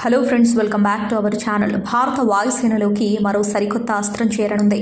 Hello friends welcome back to our channel భారత వాయుసేనలోకి మరో సరికొత్త అస్త్రం చేరనుంది.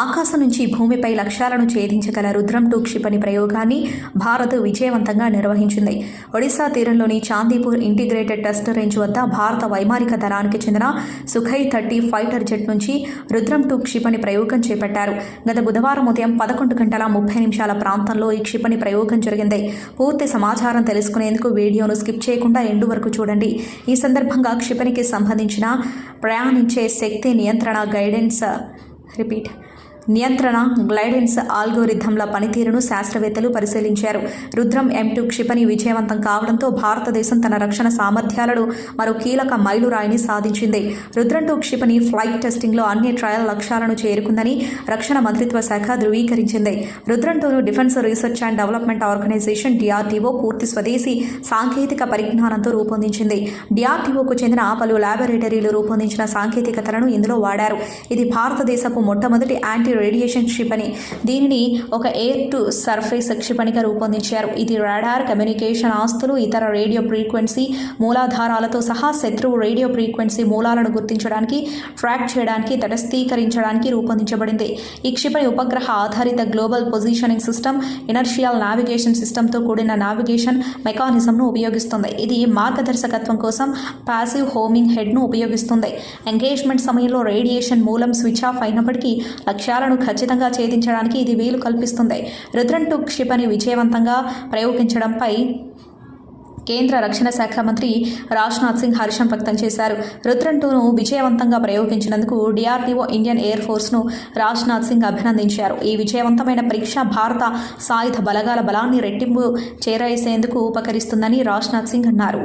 ఆకాశం నుంచి భూమిపై లక్ష్యాలను ఛేదించగల రుద్రం టూ క్షిపణి ప్రయోగాన్ని భారత్ విజయవంతంగా నిర్వహించింది. ఒడిశా తీరంలోని చాందీపూర్ ఇంటిగ్రేటెడ్ టెస్ట్ రేంజ్ వద్ద భారత వైమానిక దళానికి చెందిన సుఖై థర్టీ ఫైటర్ జెట్ నుంచి రుద్రం టూ క్షిపణి ప్రయోగం చేపట్టారు. గత బుధవారం ఉదయం పదకొండు గంటల ముప్పై నిమిషాల ప్రాంతంలో ఈ క్షిపణి ప్రయోగం జరిగింది. పూర్తి సమాచారం తెలుసుకునేందుకు వీడియోను స్కిప్ చేయకుండా ఎండు వరకు చూడండి. ఈ సందర్భంగా క్షిపణికి సంబంధించిన ప్రయాణించే శక్తి నియంత్రణ గైడెన్స్ రిపీట్ నియంత్రణ గ్లైడెన్స్ ఆల్గోరిథంల పనితీరును శాస్త్రవేత్తలు పరిశీలించారు. రుద్రం ఎం టూ క్షిపణి విజయవంతం కావడంతో భారతదేశం తన రక్షణ సామర్థ్యాలను మరో కీలక మైలురాయిని సాధించింది. రుద్రం టూ క్షిపణి ఫ్లైట్ టెస్టింగ్లో అన్ని ట్రయల్ లక్ష్యాలను చేరుకుందని రక్షణ మంత్రిత్వ శాఖ ధృవీకరించింది. Rudram టూను defence research and development organisation DRDO పూర్తి స్వదేశీ సాంకేతిక పరిజ్ఞానంతో రూపొందించింది. డిఆర్డీఓకు చెందిన పలు ల్యాబొరేటరీలు రూపొందించిన సాంకేతికతలను ఇందులో వాడారు. ఇది భారతదేశపు మొట్టమొదటి యాంటీ రేడియేషన్ క్షిపణి దీనిని ఒక ఎయిర్ టు సర్ఫేస్ క్షిపణిగా రూపొందించారు. ఇది రాడార్ కమ్యూనికేషన్ ఆస్తులు ఇతర రేడియో ఫ్రీక్వెన్సీ మూలాధారాలతో సహా శత్రువు రేడియో ఫ్రీక్వెన్సీ మూలాలను గుర్తించడానికి ట్రాక్ చేయడానికి తటస్థీకరించడానికి రూపొందించబడింది. ఈ క్షిపణి ఉపగ్రహ ఆధారిత global positioning system inertial navigation సిస్టమ్తో కూడిన నావిగేషన్ మెకానిజంను ఉపయోగిస్తుంది. ఇది మార్గదర్శకత్వం కోసం పాసివ్ హోమింగ్ హెడ్ను ఉపయోగిస్తుంది. ఎంగేజ్మెంట్ సమయంలో రేడియేషన్ మూలం స్విచ్ ఆఫ్ అయినప్పటికీ లక్ష్యాలను ఖచ్చితంగా ఛేదించడానికి ఇది వీలు కల్పిస్తుంది. రుద్రన్ టు క్షిపణి విజయవంతంగా ప్రయోగించడంపై కేంద్ర రక్షణ శాఖ మంత్రి రాజ్నాథ్ సింగ్ హర్షం వ్యక్తం చేశారు. రుద్రన్ టూను విజయవంతంగా ప్రయోగించినందుకు డిఆర్డీఓ ఇండియన్ ఎయిర్ ఫోర్స్ను రాజ్నాథ్ సింగ్ అభినందించారు. ఈ విజయవంతమైన పరీక్ష భారత సాయుధ బలగాల బలాన్ని రెట్టింపు చేరేసేందుకు ఉపకరిస్తుందని రాజ్నాథ్ సింగ్ అన్నారు.